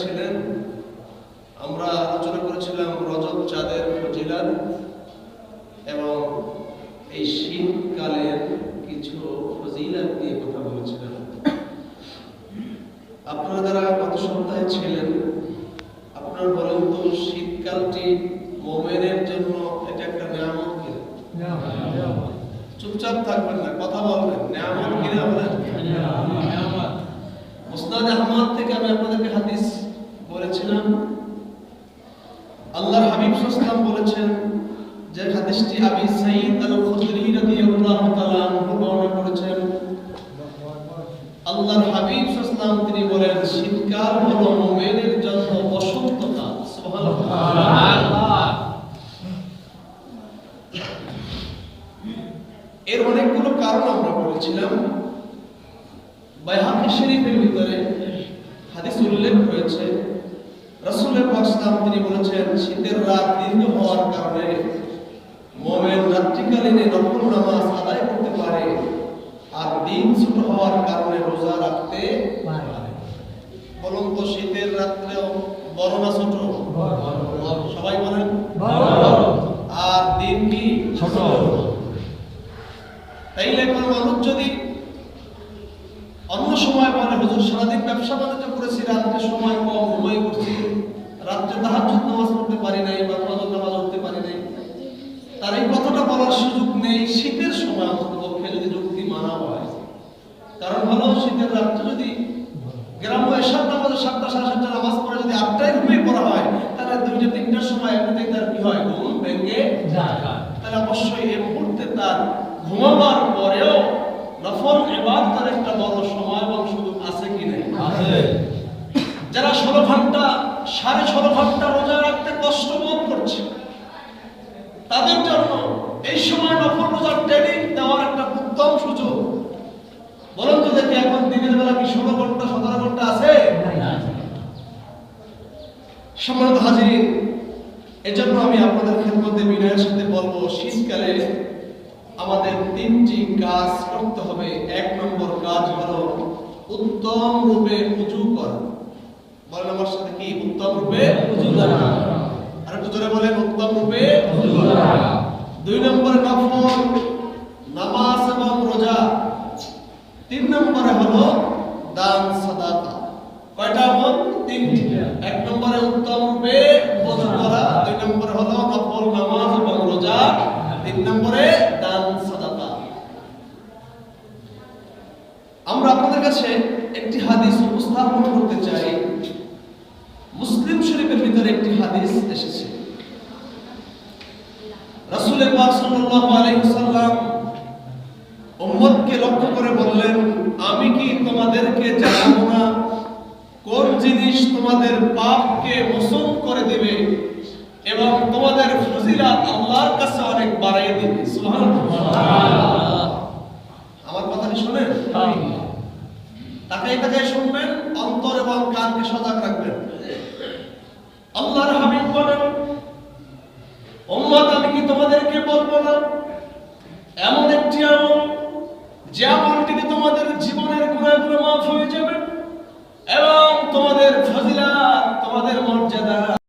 ছিলেন, আমরা আলোচনা করেছিলাম রজব চাঁদের ফজিলাত এবং এই শীতকালের কিছু ফজিলাত কথা বলেছিলাম। আপনারা যারা গত সপ্তাহে ছিলেন আপনারা বলেন তো শীতকালটি মোমেনের জন্য এটা একটা নিয়ামত কিনা চুপচাপ থাকবেন না, কথা বলবেন। নিয়ামত কিনা বলেন? মুসনাদ আহমদ থেকে আমি আপনাদেরকে হাদিস বলেছিলাম। আল্লাহর হাবিব সাল্লাল্লাহু বলেছেন যে হাদিসটি আবি সাঈদ আল খুদরি রাদিয়াল্লাহু তাআলা আনহু বর্ণনা করেছেন। আল্লাহর হাবিব সাল্লাল্লাহু তিনি বলেন, শীতকাল হলো মুমিনের জন্য বসন্তকাল। সুবহানাল্লাহ। এর অনেকগুলো কারণ আমরা বলেছিলাম বাইহাকি শরীফের ভিতরে হাদিস উল্লেখ হয়েছে রাসূলের পাকসাম তিনি বলেছেন, শীতের রাত দীর্ঘ হওয়ার কারণে মোমেন রাত্রিকালীন নফল নামাজ আদায় করতে পারে, আর দিন ছোট হওয়ার কারণে রোজা রাখতে বলুন তো, শীতের রাত্রেও বড় না ছোট? সবাই বলেন, আর দিন কি ছোট। তাইলে কোনো মানুষ যদি অন্য সময় বলে, হুজুর, সারাদিন ব্যবসা বাণিজ্য করেছি রাত্রে সময় কম, ঘুমাই করছি রাত্রে তাহাজ্জুদ নামাজ পড়তে পারি নাই বা ফজর নামাজ পড়তে পারি নাই। তার এই কথাটা বলার সুযোগ নেই। শীতের সময় অন্তত পক্ষে যদি যুক্তি মানা হয়, কারণ হলো শীতের রাত্রে যদি গ্রাম এসার নামাজে সাতটা সাড়ে সাতটা নামাজ পড়ে যদি আটটায় ঘুমিয়ে পড়া হয়, তাহলে দুইটা তিনটার সময় এমনিতেই তার কি হয়? ঘুম ভেঙে তাহলে অবশ্যই এই মুহূর্তে তার ঘুমাবার পরেও নফল ইবাদতের একটা বড় সময় এবং সুযোগ আছে কি নাই যারা ষোলো ঘণ্টা সাড়ে ষোলো ঘণ্টা রোজা রাখতে কষ্ট বোধ করছে তাদের জন্য এই সময় নফল রোজার ট্রেনিং দেওয়ার একটা উত্তম সুযোগ বলুন তো দেখি এখন দিনের বেলা কি ষোলো ঘণ্টা সতেরো ঘণ্টা আছে? সম্মানিত হাজির এজন্য আমি আপনাদের খেদমতে বিনয়ের সাথে বলব শীতকালে আমাদের তিনটি কাজ করতে হবে। এক নম্বর কাজ হলো উত্তম রূপে উঁচু করা। বলেন আমার সাথে কি? উত্তম রূপে উঁচু করা। আর একটু জোরে বলেন উত্তম রূপে দুই নম্বর নফল নামাজ এবং রোজা তিন নম্বরে হলো দান কয়টা তিনটি। এক নম্বরে উত্তম রূপে করা, দুই নম্বরে হলো নফল নামাজ এবং রোজা, তিন নম্বরে দান আমরা আপনাদের কাছে একটি হাদিস উপস্থাপন করতে চাই। মুসলিম শরীফের ভিতরে একটি হাদিস এসেছে। রাসূলের পাক সাল্লাল্লাহু আলাইহি ওয়াসাল্লাম উম্মতকে লক্ষ্য করে বললেন আমি কি তোমাদেরকে জানাব না কোন জিনিস তোমাদের পাপকে মোচন করে দেবে এবং তোমাদের ফজিলাত আল্লাহর কাছে অনেক বাড়িয়ে দেবে। আমার কথাটি শুনেন? শুনবেন, অন্তর এবং কানকে সজাগ রাখবেন। আল্লাহর হাবিব বলেন, উম্মত, আমি কি তোমাদেরকে বলব না? এমন একটি আমল যে আমলটিতে তোমাদের জীবনের গুণাগুলো মাফ হয়ে যাবে এবং